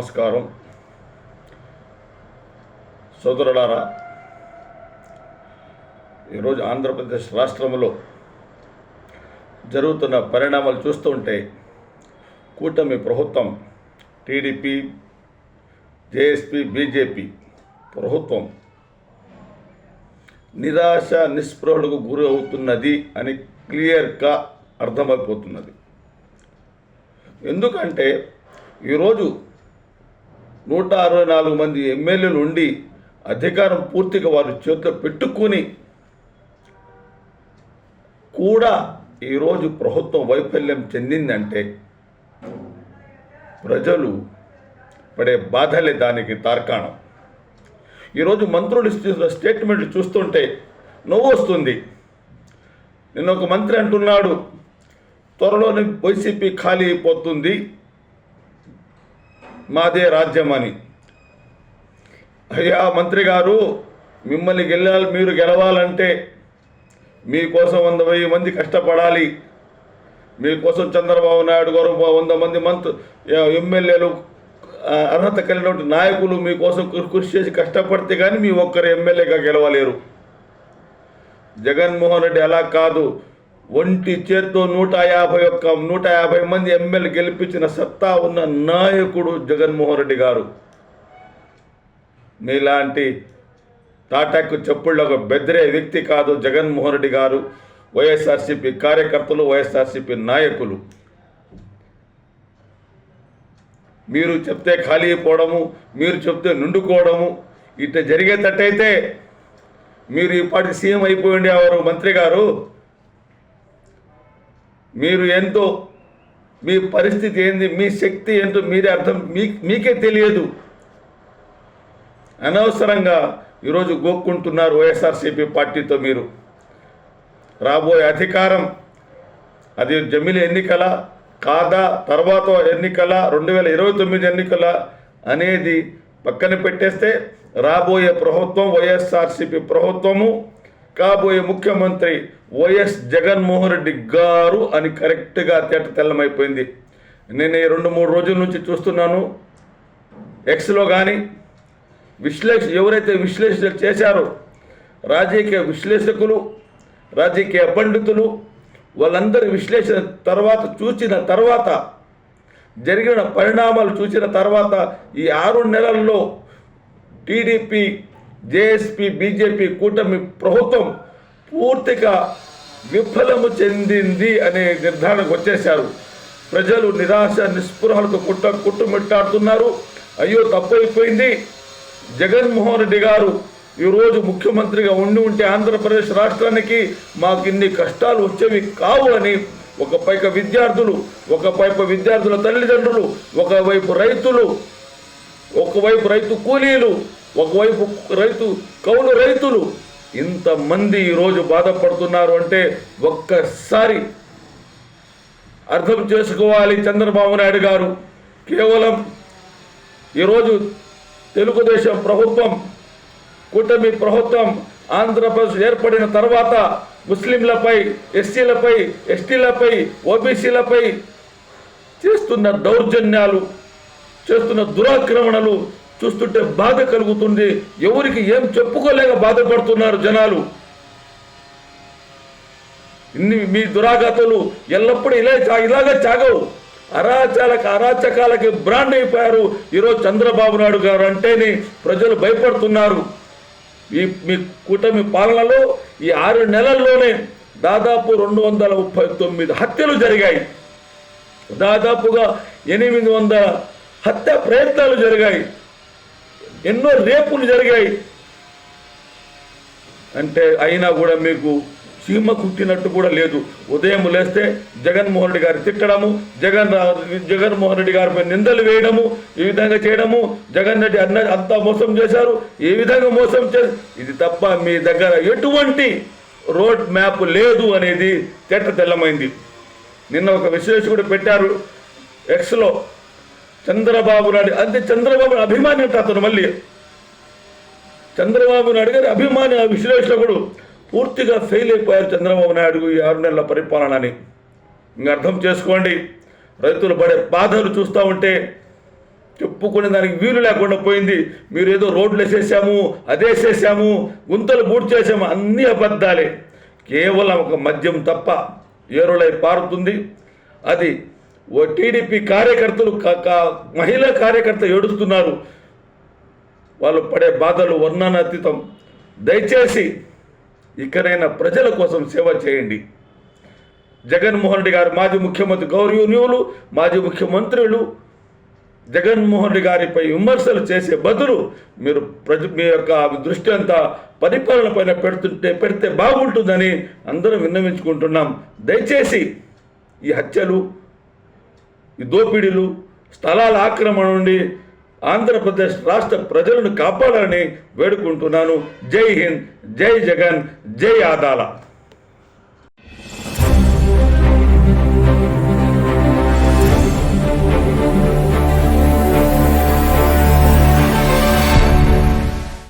నమస్కారం. సోదరులారా ఈరోజు ఆంధ్రప్రదేశ్ రాష్ట్రంలో జరుగుతున్న పరిణామాలు చూస్తుంటే కూటమి ప్రభుత్వం టీడీపీ జేఎస్పీ బీజేపీ ప్రభుత్వం నిరాశ నిస్పృహలకు గురి అవుతున్నది అని క్లియర్గా అర్థమైపోతున్నది. ఎందుకంటే ఈరోజు నూట అరవై నాలుగు మంది ఎమ్మెల్యేలు ఉండి అధికారం పూర్తిగా వారి చేతిలో పెట్టుకుని కూడా ఈరోజు ప్రభుత్వం వైఫల్యం చెందిందంటే ప్రజలు పడే బాధలే దానికి తార్కాణం. ఈరోజు మంత్రులు ఇస్తున్న స్టేట్మెంట్లు చూస్తుంటే నవ్వు వస్తుంది. నిన్న ఒక మంత్రి అంటున్నాడు త్వరలోనే వైసీపీ ఖాళీ అయిపోతుంది. మాదే రాజ్యం అని. అయ్యా మంత్రి గారు మిమ్మల్ని గెలాలి మీరు గెలవాలంటే మీకోసం వంద వెయ్యి మంది కష్టపడాలి. మీకోసం చంద్రబాబు నాయుడు గారు వంద మంది మంత్ ఎమ్మెల్యేలు అర్హత కలిగినటువంటి నాయకులు మీకోసం కృ- కృషి చేసి కష్టపడితే కానీ మీ ఒక్కరు ఎమ్మెల్యేగా గెలవలేరు. జగన్మోహన్ రెడ్డి అలా కాదు. ఒంటి చేత్తో నూట యాభై ఒక్క నూట యాభై మంది ఎమ్మెల్యే గెలిపించిన సత్తా ఉన్న నాయకుడు జగన్మోహన్ రెడ్డి గారు. మీలాంటి తాటాకు చెప్పుళ్ళకు బెదిరే వ్యక్తి కాదు జగన్మోహన్ రెడ్డి గారు. వైఎస్ఆర్సీపీ కార్యకర్తలు వైఎస్ఆర్సీపీ నాయకులు. మీరు చెప్తే ఖాళీ అయిపోవడము మీరు చెప్తే నుండుకోవడము ఇట్లా జరిగేటట్టయితే మీరు ఇప్పటి సీఎం అయిపోయింది ఎవరు? మంత్రి గారు? మీరు ఎంతో మీ పరిస్థితి ఏంది మీ శక్తి ఏంటో మీరే అర్థం మీ మీకే తెలియదు. అనవసరంగా ఈరోజు గోక్కుంటున్నారు వైఎస్ఆర్సీపీ పార్టీతో మీరు. రాబోయే అధికారం అది జమిలి ఎన్నికల కాదా తర్వాత ఎన్నికల రెండు వేల ఇరవై తొమ్మిది ఎన్నికల అనేది పక్కన పెట్టేస్తే రాబోయే ప్రభుత్వం వైఎస్ఆర్సీపీ ప్రభుత్వము కాబోయే ముఖ్యమంత్రి వైఎస్ జగన్మోహన్ రెడ్డి గారు అని కరెక్ట్గా తేట తెల్లమైపోయింది. నేను ఈ రెండు మూడు రోజుల నుంచి చూస్తున్నాను. ఎక్స్లో కానీ విశ్లేష ఎవరైతే విశ్లేషణ చేశారో రాజకీయ విశ్లేషకులు రాజకీయ పండితులు వాళ్ళందరి విశ్లేషణ తర్వాత చూసిన తర్వాత జరిగిన పరిణామాలు చూసిన తర్వాత ఈ ఆరు నెలల్లో టీడీపీ జేఎస్పీ బీజేపీ కూటమి ప్రభుత్వం పూర్తిగా విఫలము చెందింది అనే నిర్ధారణకు వచ్చేశారు. ప్రజలు నిరాశ నిస్పృహలకు కుట్ట కుట్టుమిట్టాడుతున్నారు. అయ్యో తప్పైపోయింది. జగన్మోహన్ రెడ్డి గారు ఈరోజు ముఖ్యమంత్రిగా ఉండి ఉంటే ఆంధ్రప్రదేశ్ రాష్ట్రానికి మాకు ఇన్ని కష్టాలు వచ్చేవి కావు అని ఒక పైక విద్యార్థులు ఒక పైపు విద్యార్థుల తల్లిదండ్రులు ఒకవైపు రైతులు ఒకవైపు రైతు కూలీలు ఒకవైపు రైతు కౌలు రైతులు ఇంతమంది ఈరోజు బాధపడుతున్నారు అంటే ఒక్కసారి అర్థం చేసుకోవాలి చంద్రబాబు నాయుడు గారు. కేవలం ఈరోజు తెలుగుదేశం ప్రభుత్వం కూటమి ప్రభుత్వం ఆంధ్రప్రదేశ్ ఏర్పడిన తర్వాత ముస్లింలపై ఎస్సీలపై ఎస్టీలపై ఓబీసీలపై చేస్తున్న దౌర్జన్యాలు చేస్తున్న దురాక్రమణలు చూస్తుంటే బాధ కలుగుతుంది. ఎవరికి ఏం చెప్పుకోలేక బాధపడుతున్నారు జనాలు. ఇన్ని మీ దురాగతులు ఎల్లప్పుడూ ఇలా చా- ఇలాగే చాగవు. అరాచాలకు అరాచకాలకి బ్రాండ్ అయిపోయారు ఈరోజు చంద్రబాబు నాయుడు గారు అంటేనే ప్రజలు భయపడుతున్నారు. ఈ మీ కూటమి పాలనలో ఈ ఆరు నెలల్లోనే దాదాపు రెండు వందల ముప్పై తొమ్మిది హత్యలు జరిగాయి. దాదాపుగా ఎనిమిది వందల హత్య ప్రయత్నాలు జరిగాయి. ఎన్నో రేపులు జరిగాయి. అంటే అయినా కూడా మీకు చీమ కుట్టినట్టు కూడా లేదు. ఉదయం లేస్తే జగన్మోహన్ రెడ్డి గారు తిట్టడము జగన్ జగన్మోహన్ రెడ్డి గారిపై నిందలు వేయడము ఈ విధంగా చేయడము జగన్ రెడ్డి అన్న అంతా మోసం చేశారు. ఏ విధంగా మోసం చేసి ఇది తప్ప మీ దగ్గర ఎటువంటి రోడ్ మ్యాప్ లేదు అనేది తెట్ట తెల్లమైంది. నిన్న ఒక విశ్లేషకుడు పెట్టారు ఎక్స్లో చంద్రబాబు నాయుడు అంటే చంద్రబాబు అభిమాని అంట అతను మళ్ళీ. చంద్రబాబు నాయుడు గారి అభిమాని ఆ విశ్లేషకుడు పూర్తిగా ఫెయిల్ అయిపోయారు చంద్రబాబు నాయుడు ఈ ఆరు నెలల పరిపాలన అని ఇంకా అర్థం చేసుకోండి. రైతులు పడే బాధలు చూస్తూ ఉంటే చెప్పుకునే దానికి వీలు లేకుండా పోయింది. మీరు ఏదో రోడ్లు వేసేసాము అదే చేసాము గుంతలు పూర్తి చేసాము అన్ని అబద్ధాలే. కేవలం ఒక మద్యం తప్ప ఏరులై పారుతుంది. అది ఓ టీడీపీ కార్యకర్తలు మహిళా కార్యకర్త ఏడుస్తున్నారు. వాళ్ళు పడే బాధలు వర్ణనాతీతం. దయచేసి ఇకనైనా ప్రజల కోసం సేవ చేయండి. జగన్మోహన్ రెడ్డి గారు మాజీ ముఖ్యమంత్రి గౌరవనీయులు మాజీ ముఖ్యమంత్రులు జగన్మోహన్ రెడ్డి గారిపై విమర్శలు చేసే బదులు మీరు ప్రజ మీ యొక్క దృష్టి అంతా పరిపాలన పైన పెడుతుంటే పెడితే బాగుంటుందని అందరం విన్నవించుకుంటున్నాం. దయచేసి ఈ హత్యలు ఈ దోపిడీలు స్థలాల ఆక్రమణ నుండి ఆంధ్రప్రదేశ్ రాష్ట్ర ప్రజలను కాపాడాలని వేడుకుంటున్నాను. జై హింద్ జై జగన్ జై ఆదాల.